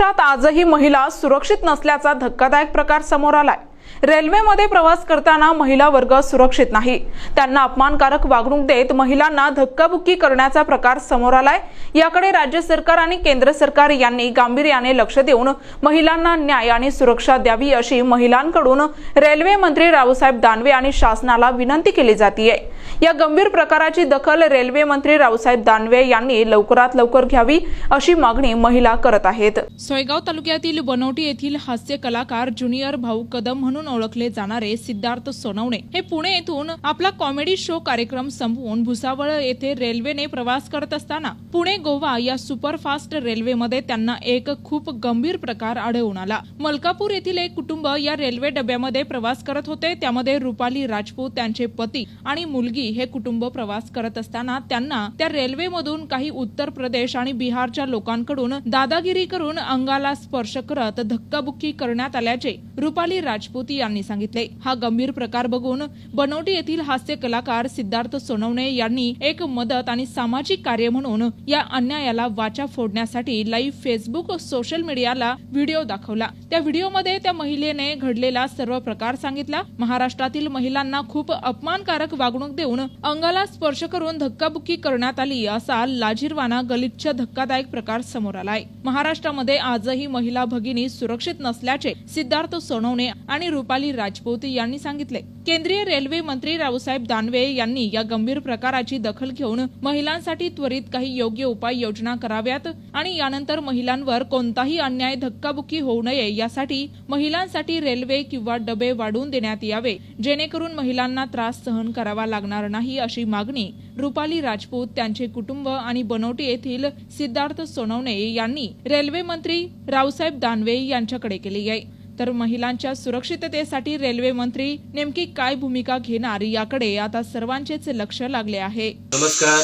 महाराष्ट्रात आजही महिला सुरक्षित नसल्याचा धक्कादायक प्रकार समोर आलाय. रेल्वेमध्ये प्रवास करताना महिला वर्ग सुरक्षित नाही. त्यांना अपमानकारक वागणूक देत महिलांना धक्काबुक्की करण्याचा प्रकार समोर आलाय. याकडे राज्य सरकार आणि केंद्र सरकार यांनी गांभीर्याने लक्ष देऊन महिलांना न्याय आणि सुरक्षा द्यावी अशी महिलांकडून रेल्वे मंत्री रावसाहेब दानवे आणि शासनाला विनंती केली जातीये. या गंभीर प्रकाराची दखल रेल्वे मंत्री रावसाहेब दानवे यांनी लवकरात लवकर घ्यावी अशी मागणी महिला करत आहेत. सोयगाव तालुक्यातील बनवटी येथील हास्य कलाकार ज्युनियर भाऊ कदम म्हणून ओळखले जाणारे सिद्धार्थ सोनवणे हे पुणे येथून आपला कॉमेडी शो कार्यक्रम संपवून भुसावळ येथे रेल्वेने प्रवास करत असताना पुणे गोवा या सुपरफास्ट रेल्वेमध्ये त्यांना एक खूप गंभीर प्रकार आढळून आला. मलकापूर येथील एक कुटुंब या रेल्वे डब्यामध्ये प्रवास करत होते. त्यामध्ये रुपाली राजपूत त्यांचे पती आणि मुलगी हे कुटुंब प्रवास करत असताना त्यांना त्या रेल्वेमधून काही उत्तर प्रदेश आणि बिहारच्या लोकांकडून दादागिरी करून अंगाला स्पर्श करत धक्काबुक्की करण्यात आल्याचे रुपाली राजपूत यांनी सांगितले. हा गंभीर प्रकार बघून बनवटी येथील हास्य कलाकार सिद्धार्थ सोनवणे यांनी एक मदत आणि सामाजिक कार्य म्हणून या अन्यायाला वाचा फोडण्यासाठी लाईव्ह फेसबुक सोशल मीडियाला व्हिडिओ दाखवला. त्या व्हिडिओमध्ये त्या महिलेने घडलेला सर्व प्रकार सांगितला. महाराष्ट्रातील महिलांना खूप अपमानकारक वागणूक देऊन अंगाला स्पर्श करून धक्काबुक्की करण्यात आली असा लाजीरवाना गलिच्छ धक्कादायक प्रकार समोर आलाय. महाराष्ट्रामध्ये आजही महिला भगिनी सुरक्षित नसल्याचे सिद्धार्थ सोनवणे आणि रुपाली राजपूत यांनी सांगितले. केंद्रीय रेल्वे मंत्री रावसाहेब दानवे यांनी या गंभीर प्रकाराची दखल घेऊन महिलांसाठी त्वरित काही योग्य उपाय योजना कराव्यात आणि यानंतर महिलांवर कोणताही अन्याय धक्काबुक्की होऊ नये यासाठी महिलांसाठी रेल्वे किंवा डबे वाढवून देण्यात यावे जेणेकरून महिलांना त्रास सहन करावा लागणार नाही अशी मागणी रुपाली राजपूत त्यांचे कुटुंब आणि बनवटी येथील सिद्धार्थ सोनवणे यांनी रेल्वे मंत्री रावसाहेब दानवे यांच्याकडे केली आहे. तर महिलांच्या सुरक्षिततेसाठी रेल्वे मंत्री नेमकी काय भूमिका घेणार याकडे आता सर्वांचेच लक्ष लागले आहे. नमस्कार.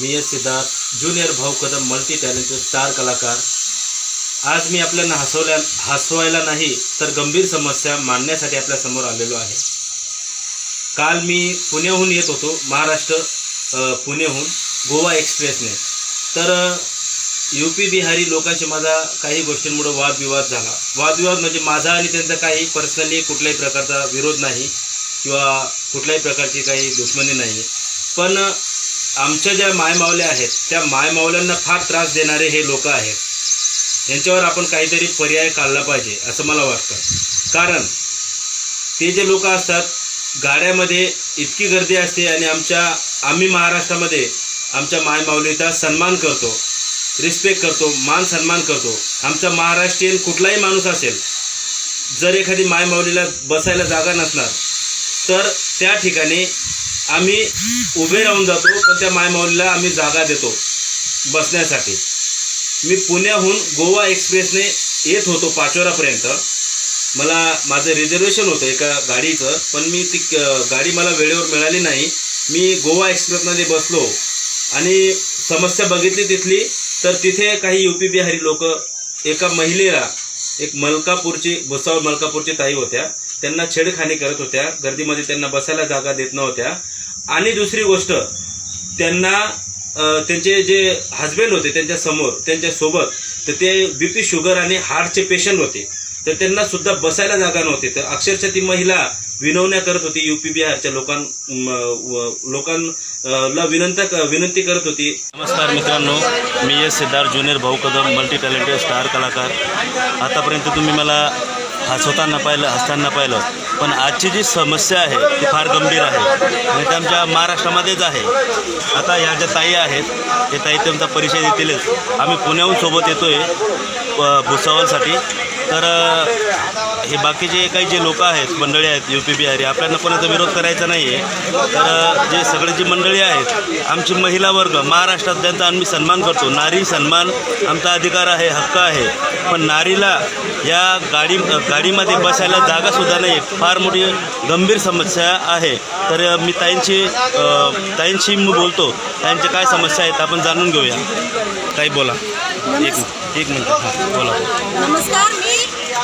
मी सिद्धार्थ ज्युनियर भाऊ कदम मल्टी टॅलेंटेड स्टार कलाकार. आज मी आपल्याला हसवल्या हसवायला नाही तर गंभीर समस्या मांडण्यासाठी आपल्यासमोर आलेलो आहे. काल मी पुण्याहून येत होतो महाराष्ट्र पुणेहून गोवा एक्सप्रेसने. तर यू पी बिहारी लोकांशी माझा काही गोष्टींमुळे वादविवाद झाला. वादविवाद म्हणजे माझा आणि त्यांचा काही पर्सनली कुठल्याही प्रकारचा विरोध नाही किंवा कुठल्याही प्रकारची काही दुश्मनी नाही. पण आमच्या ज्या मायमावल्या आहेत त्या मायमावल्यांना फार त्रास देणारे हे लोक आहेत. यांच्यावर आपण काहीतरी पर्याय काढला पाहिजे असं मला वाटतं. कारण ते जे लोक असतात गाड्यामध्ये इतकी गर्दी असते आणि आमच्या आम्ही महाराष्ट्रामध्ये आमच्या मायमाऊलीचा सन्मान करतो. रिस्पेक्ट करतो मान सन्मान करतो. आमचा महाराष्ट्रीयन कुठलाही माणूस असेल जर एखादी मायमाऊलीला बसायला जागा नसणार तर त्या ठिकाणी आम्ही उभे राहून जातो पण त्या मायमाऊलीला आम्ही जागा देतो बसण्यासाठी. मी पुण्याहून गोवा एक्सप्रेसने येत होतो पाचोरापर्यंत. मला माझं रिझर्वेशन होतं एका गाडीचं पण मी ती गाडी मला वेळेवर मिळाली नाही. मी गोवा एक्सप्रेसमध्ये बसलो आणि समस्या बघितली तिथली तर तिथे काही यू पी बिहारी लोक एका महिलेला एक मलकापूरची भुसावळ मलकापूरची ताई होत्या. त्यांना छेडखानी करत होत्या. गर्दीमध्ये त्यांना बसायला जागा देत नव्हत्या. आणि दुसरी गोष्ट त्यांना त्यांचे जे हजबंड होते त्यांच्यासमोर त्यांच्यासोबत तर ते बी पी शुगर आणि हार्टचे पेशंट होते. तर त्यांना सुद्धा बसायला जागा नव्हती. तर अक्षरशः ती महिला विनवण्या करत होती. युपी बिहारच्या लोकां लोकांना विनंत्या विनंती करत होती. नमस्कार मित्रांनो मी एस सिद्धार्थ ज्युनियर भाऊ कदम मल्टी टॅलेंटेड स्टार कलाकार. आतापर्यंत तुम्ही मला हसवताना पाहिलं हसताना पाहिलं पण आजची जी समस्या आहे ती फार गंभीर आहे. आणि ते आमच्या महाराष्ट्रामध्येच आहे. आता ह्या ज्या ताई आहेत ते ताई त्यांचा परिचय देतीलच. आम्ही पुण्याहून सोबत येतो आहे भुसावळसाठी तर हे बाकीचे काही जे लोक आहेत मंडळी आहेत यू पी बिहारी आपल्याला कोणाचा विरोध करायचा नाही आहे तर जे सगळे जी मंडळी आहेत आमची महिला वर्ग महाराष्ट्रात त्यांचा आम्ही सन्मान करतो. नारी सन्मान आमचा अधिकार आहे हक्क आहे. पण नारीला या गाडी गाडीमध्ये बसायला जागासुद्धा नाही फार मोठी गंभीर समस्या आहे. तर मी ताईंची ताईंशी मी बोलतो. ताईंच्या काय समस्या आहेत आपण जाणून घेऊया. ताई बोला. एक एक मिनिट हां बोला नमस्कार मी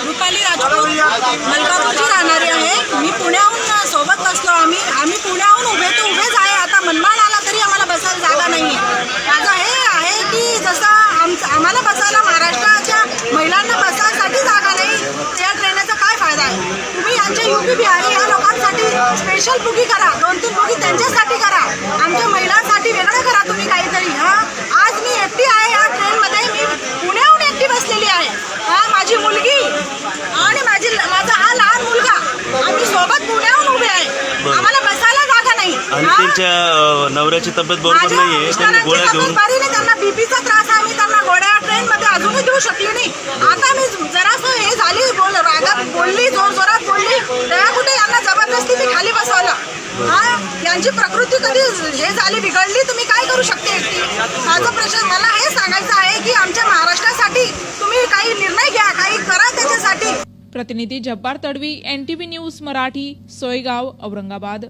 रुपाली राजपूत. मलकापूरची राहणारी आहे. मी पुण्याहून सोबत बसलो. आम्ही आम्ही पुण्याहून उभे तर उभेच आहे. आता मनमाड आला तरी आम्हाला बसायला जागा नाही आहे. माझं हे आहे की जसं आमचं आम्हाला बसायला महाराष्ट्राच्या महिलांना बसायसाठी जागा नाही त्या ट्रेनाचा काय फायदा आहे? तुम्ही यांच्या यू पी बिहारी या लोकांसाठी स्पेशल बुकी करा. दोन तीन बुकी त्यांच्यासाठी करा. आमच्या महिलांसाठी वेगळं करा. तुम्ही काही आणि? त्यांच्या अ, नवऱ्याची तब्येत बरोबर माझ्या नाहीये त्यांनी गोळ्या घेऊन नाही त्यांना बीपीचा त्रास आहे मी त्यांना गोळ्या ट्रेन मध्ये अजूनही देऊ शकली नाही. आता मी जरासं हे झाली बोल रागात बोलली जोर जोरात बोलली. तेव्हा कुठे यांना जबरदस्ती मी खाली बसवलं? हा यांची प्रकृती कधी हे झाली बिघडली तुम्ही काय करू शकते एकटी? माझा प्रश्न मला हे सांगायचं आहे की आमच्या महाराष्ट्रासाठी तुम्ही काही निर्णय घ्या काही करा त्याच्यासाठी. प्रतिनिधी Jabbar Tadvi N T V news Marathi Soygaon Aurangabad.